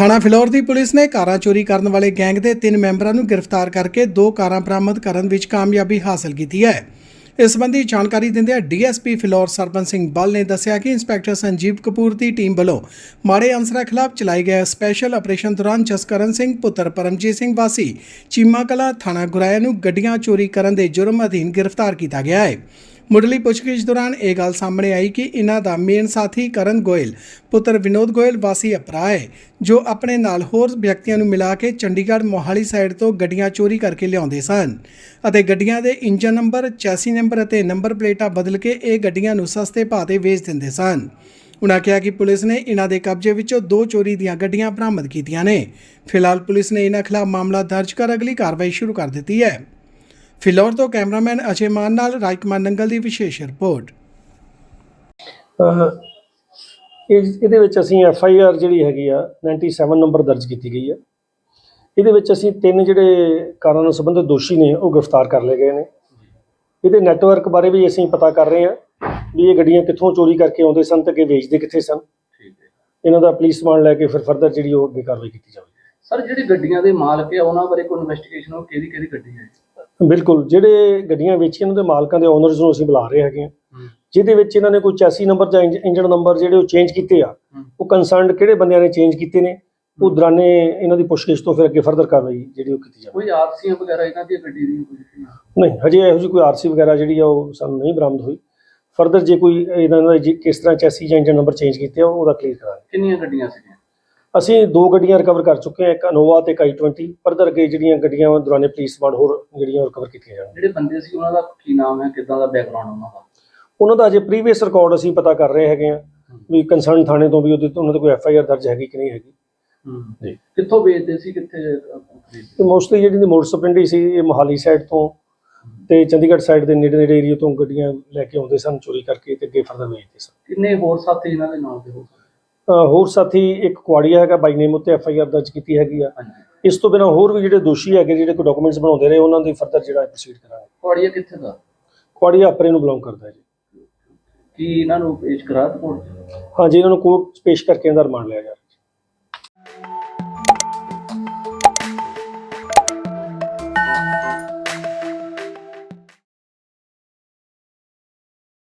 ਥਾਣਾ ਫਿਲੌਰ ਦੀ ਪੁਲਿਸ ਨੇ ਕਾਰਾਂ ਚੋਰੀ ਕਰਨ ਵਾਲੇ ਗੈਂਗ ਦੇ ਤਿੰਨ ਮੈਂਬਰਾਂ ਨੂੰ ਗ੍ਰਿਫਤਾਰ ਕਰਕੇ ਦੋ ਕਾਰਾਂ ਬਰਾਮਦ ਕਰਨ ਵਿੱਚ ਕਾਮਯਾਬੀ ਹਾਸਲ ਕੀਤੀ ਹੈ। ਇਸ ਸੰਬੰਧੀ ਜਾਣਕਾਰੀ ਦਿੰਦਿਆਂ ਡੀਐਸਪੀ ਫਿਲੌਰ ਸਰਪੰਚ ਸਿੰਘ ਬਲ ਨੇ ਦੱਸਿਆ ਕਿ ਇੰਸਪੈਕਟਰ ਸੰਜੀਵ ਕਪੂਰ ਦੀ ਟੀਮ ਵੱਲੋਂ ਮਾੜੇ ਅਨਸਰਾਂ ਖਿਲਾਫ ਚਲਾਏ ਗਏ ਸਪੈਸ਼ਲ ਆਪਰੇਸ਼ਨ ਦੌਰਾਨ ਜਸਕਰਨ ਸਿੰਘ, ਪੁੱਤਰ ਪਰਮਜੀਤ ਸਿੰਘ ਵਾਸੀ, ਚੀਮਾ ਕਲਾ, ਥਾਣਾ ਗੁਰਾਇਆ ਨੂੰ ਗੱਡੀਆਂ ਚੋਰੀ ਕਰਨ ਦੇ ਜੁਰਮ ਅਧੀਨ ਗ੍ਰਿਫਤਾਰ ਕੀਤਾ ਗਿਆ ਹੈ। ਮੁੱਢਲੀ ਪੁੱਛਗਿੱਛ ਦੌਰਾਨ ਇਹ ਗੱਲ ਸਾਹਮਣੇ ਆਈ ਕਿ ਇਹਨਾਂ ਦਾ ਮੇਨ ਸਾਥੀ ਕਰਨ ਗੋਇਲ, ਪੁੱਤਰ ਵਿਨੋਦ ਗੋਇਲ ਵਾਸੀ ਅਪਰਾ ਹੈ, ਜੋ ਆਪਣੇ ਨਾਲ ਹੋਰ ਵਿਅਕਤੀਆਂ ਨੂੰ ਮਿਲਾ ਕੇ ਚੰਡੀਗੜ੍ਹ ਮੋਹਾਲੀ ਸਾਈਡ ਤੋਂ ਗੱਡੀਆਂ ਚੋਰੀ ਕਰਕੇ ਲਿਆਉਂਦੇ ਸਨ ਅਤੇ ਗੱਡੀਆਂ ਦੇ ਇੰਜਨ ਨੰਬਰ, ਚੈਸੀ ਨੰਬਰ ਅਤੇ ਨੰਬਰ ਪਲੇਟਾਂ ਬਦਲ ਕੇ ਇਹ ਗੱਡੀਆਂ ਨੂੰ ਸਸਤੇ ਭਾਅ ਤੇ ਵੇਚ ਦਿੰਦੇ ਸਨ। ਉਨ੍ਹਾਂ ਕਿਹਾ ਕਿ ਪੁਲਿਸ ਨੇ ਇਹਨਾਂ ਦੇ ਕਬਜ਼ੇ ਵਿੱਚੋਂ ਦੋ ਚੋਰੀ ਦੀਆਂ ਗੱਡੀਆਂ ਬਰਾਮਦ ਕੀਤੀਆਂ ਨੇ। ਫਿਲਹਾਲ ਪੁਲਿਸ ਨੇ ਇਹਨਾਂ ਖਿਲਾਫ ਮਾਮਲਾ ਦਰਜ ਕਰ ਅਗਲੀ ਕਾਰਵਾਈ ਸ਼ੁਰੂ ਕਰ ਦਿੱਤੀ ਹੈ। ਫਿਲੌਰ ਤੋਂ ਕੈਮਰਾਮੈਨ ਅਜੇ ਮਾਨ ਨਾਲ ਰਾਜਕੁਮਾਰ ਨੰਗਲ ਦੀ ਵਿਸ਼ੇਸ਼ ਰਿਪੋਰਟ। ਇਹ ਇਹਦੇ ਵਿੱਚ ਅਸੀਂ ਐਫ ਆਈ ਆਰ ਜਿਹੜੀ ਹੈਗੀ ਆ 97 ਨੰਬਰ ਦਰਜ ਕੀਤੀ ਗਈ ਹੈ ਇਹਦੇ ਵਿੱਚ ਅਸੀਂ ਤਿੰਨ ਜਿਹੜੇ ਕਾਰਾਂ ਨਾਲ ਸੰਬੰਧਿਤ ਦੋਸ਼ੀ ਨੇ ਉਹ ਗ੍ਰਿਫਤਾਰ ਕਰ ਲਏ ਗਏ ਨੇ। ਇਹਦੇ ਨੈਟਵਰਕ ਬਾਰੇ ਵੀ ਅਸੀਂ ਪਤਾ ਕਰ ਰਹੇ ਹਾਂ ਵੀ ਇਹ ਗੱਡੀਆਂ ਕਿੱਥੋਂ ਚੋਰੀ ਕਰਕੇ ਆਉਂਦੇ ਸਨ ਤੇ ਅੱਗੇ ਵੇਚਦੇ ਕਿੱਥੇ ਸਨ। ਇਹਨਾਂ ਦਾ ਪੁਲਿਸ ਸਮਾਨ ਲੈ ਕੇ ਫਿਰ ਫਰਦਰ ਜਿਹੜੀ ਉਹ ਅੱਗੇ ਕਾਰਵਾਈ ਕੀਤੀ ਜਾਵੇਗੀ। ਸਰ ਜਿਹੜੀ ਗੱਡੀਆਂ ਦੇ ਮਾਲਕ ਆ ਉਹਨਾਂ ਬਾਰੇ ਕੋਈ ਇਨਵੈਸਟੀਗੇਸ਼ਨ ਹੋ? ਕਿਹਦੀ ਕਿਹਦੀ ਗੱਡੀ ਹੈ? ਬਿਲਕੁਲ ਜਿਹੜੇ ਗੱਡੀਆਂ ਵੇਚੀਆਂ ਉਹਨਾਂ ਦੇ ਮਾਲਕਾਂ ਦੇ ਓਨਰਸ ਨੂੰ ਅਸੀਂ ਬੁਲਾ ਰਹੇ ਹੈਗੇ ਹਾਂ। ਜਿਹਦੇ ਵਿੱਚ ਇਹਨਾਂ ਨੇ ਕੋਈ ਚੈਸੀ ਨੰਬਰ ਜਾਂ ਇੰਜਨ ਨੰਬਰ ਜਿਹੜੇ ਉਹ ਚੇਂਜ ਕੀਤੇ ਆ। ਉਹ ਕੰਸਰਨਡ ਕਿਹੜੇ ਬੰਦਿਆਂ ਨੇ ਚੇਂਜ ਕੀਤੇ ਨੇ ਉਹ ਦੌਰਾਨੇ ਇਹਨਾਂ ਦੀ ਪੁੱਛਗਿੱਛ ਤੋਂ ਫਿਰ ਅੱਗੇ ਫਰਦਰ ਕਾਰਵਾਈ ਜਿਹੜੀ ਉਹ ਕੀਤੀ ਜਾਵੇ। ਕੋਈ ਆਰਸੀਆਂ ਵਗੈਰਾ ਇਹਨਾਂ ਦੀ ਗੱਡੀ ਦੀ ਕੋਈ ਨਹੀਂ ਹਜੇ ਇਹੋ ਜਿਹੀ ਕੋਈ ਆਰਸੀ ਵਗੈਰਾ ਜਿਹੜੀ ਆ ਉਹ ਸਾਨੂੰ ਨਹੀਂ ਬਰਾਮਦ ਹੋਈ। ਫਰਦਰ ਜੇ ਕੋਈ ਇਹਨਾਂ ਦਾ ਕਿਸ ਤਰ੍ਹਾਂ ਚੈਸੀ ਜਾਂ ਇੰਜਨ ਨੰਬਰ ਚੇਂਜ ਕੀਤੇ ਆ ਉਹਦਾ ਕਲੀਅਰ ਕਰਾਂਗੇ। ਕਿੰਨੀਆਂ ਗੱਡੀਆਂ ਸੀਗੀਆਂ ਅਸੀਂ ਦੋ ਗੱਡੀਆਂ ਰਿਕਵਰ ਕਰ ਚੁੱਕੇ ਹਾਂ ਇੱਕ ਅਨੋਵਾ ਤੇ ਇੱਕ i20 ਫਰਦਰ ਅੱਗੇ ਜਿਹੜੀਆਂ ਗੱਡੀਆਂ ਦੌਰਾਨੇ ਪੁਲਿਸ ਸਮਾਨ ਹੋਰ ਜਿਹੜੀਆਂ ਰਿਕਵਰ ਕੀਤੀਆਂ ਜਾਣਗੀਆਂ ਜਿਹੜੇ ਬੰਦੇ ਸੀ ਉਹਨਾਂ ਦਾ ਕੀ ਨਾਮ ਹੈ? ਕਿੱਦਾਂ ਦਾ ਬੈਕਗ੍ਰਾਉਂਡ ਉਹਨਾਂ ਦਾ? ਉਹਨਾਂ ਦਾ ਅਜੇ ਪ੍ਰੀਵੀਅਸ ਰਿਕਾਰਡ ਅਸੀਂ ਪਤਾ ਕਰ ਰਹੇ ਹੈਗੇ ਆ ਵੀ ਕੰਸਰਨ ਥਾਣੇ ਤੋਂ ਵੀ ਉਹਦੇ ਤੋਂ ਉਹਨਾਂ ਤੇ ਕੋਈ ਐਫ ਆਈ ਆਰ ਦਰਜ ਹੈਗੀ ਕਿ ਨਹੀਂ ਹੈਗੀ। ਜੀ। ਕਿੱਥੋਂ ਵੇਚਦੇ ਸੀ? ਕਿੱਥੇ ਖਰੀਦਦੇ ਮੋਸਟਲੀ ਜਿਹੜੀ ਦੀ ਮੋਟਰ ਸਪਰਿੰਡੀ ਸੀ ਇਹ ਮੋਹਾਲੀ ਸਾਈਡ ਤੋਂ ਤੇ ਚੰਡੀਗੜ੍ਹ ਸਾਈਡ ਦੇ ਨੇੜੇ ਨੇੜੇ ਏਰੀਆ ਤੋਂ ਗੱਡੀਆਂ ਲੈ ਕੇ ਆਉਂਦੇ ਸਨ ਚੋਰੀ ਕਰਕੇ ਤੇ ਅੱਗੇ ਫਰਦਰ ਵੇਚਦੇ ਸਨ। ਕਿੰਨੇ ਹੋਰ ਸਾਥੀ ਇਹਨਾਂ ਦੇ ਨਾਲ ਦੇ ਹੋ ਹੋਰ ਸਾਥੀ ਇੱਕ ਕੁਆੜੀਆ ਹੈਗਾ ਬਾਈ ਨੇਮ ਉੱਤੇ ਐਫ ਆਈ ਆਰ ਦਰਜ ਕੀਤੀ ਹੈਗੀ ਆ। ਇਸ ਤੋਂ ਬਿਨਾਂ ਹੋਰ ਵੀ ਜਿਹੜੇ ਦੋਸ਼ੀ ਹੈਗੇ ਜਿਹੜੇ ਕੋਈ ਡਾਕੂਮੈਂਟਸ ਬਣਾਉਂਦੇ ਰਹੇ ਉਹਨਾਂ ਦੀ ਫਰਦਰ ਜਿਹੜਾ ਪ੍ਰੋਸੀਡ ਕਰਾਂਗੇ। ਕੁਆੜੀਆ ਕਿੱਥੇ ਦਾ? ਕੁਆੜੀਆ ਆਪਰੇ ਨੂੰ ਬਿਲੋਂਗ ਕਰਦਾ ਹੈ ਜੀ। ਕੀ ਇਹਨਾਂ ਨੂੰ ਪੇਸ਼ ਕਰਾ ਕੋਰਟ ਹਾਂਜੀ ਇਹਨਾਂ ਨੂੰ ਕੋਰਟ ਪੇਸ਼ ਕਰਕੇ ਇਹਦਾ ਰਿਮਾਂਡ ਲਿਆ ਜਾ ਰਿਹਾ